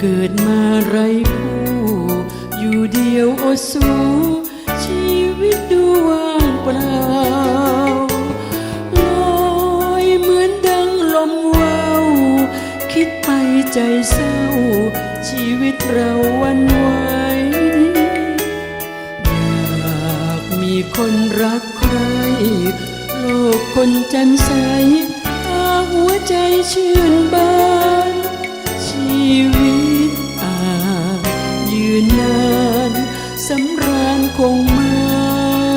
เกิดมาไรคู่ อยู่เดียวโอสูชีวิตดูว่างเปล่าลอยเหมือนดังลมวาวคิดไปใจเศร้า ชีวิตเราวันไหวอยากมีคนรักใคร โลกคนจ่มใสพาหัวใจชื่นบานาญคงมั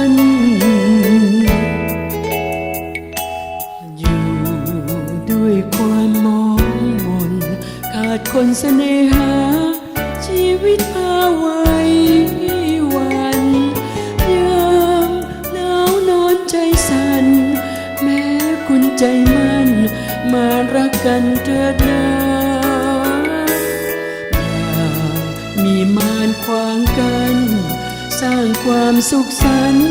นอยู่ด้วยความมองมนขาดคนเสน่หา ชีวิตพาไว้วันยามหนาวนอนใจสั่นแม้คุณใจมันมารักกันเถิดนาอย่ามีมารขวางกัน สร้างความสุขสันต์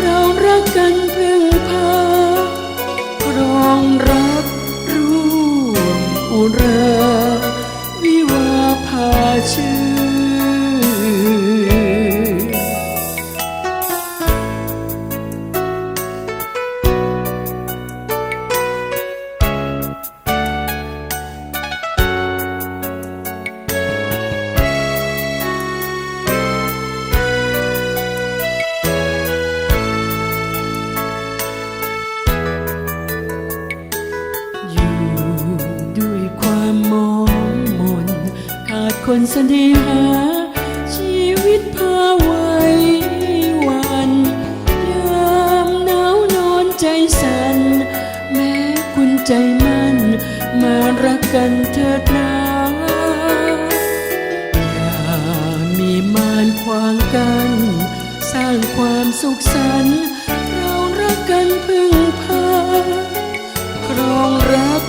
เรารักกันเพื่อพา คนเสน่หา ชีวิตพาไว้วันยามหนาวนอนใจสั่นแม้คุณใจมันมารักกันเถิดนาอย่ามีมารขวางกัน สร้างความสุขสันต์เรารักกันพึ่งพาครองรัก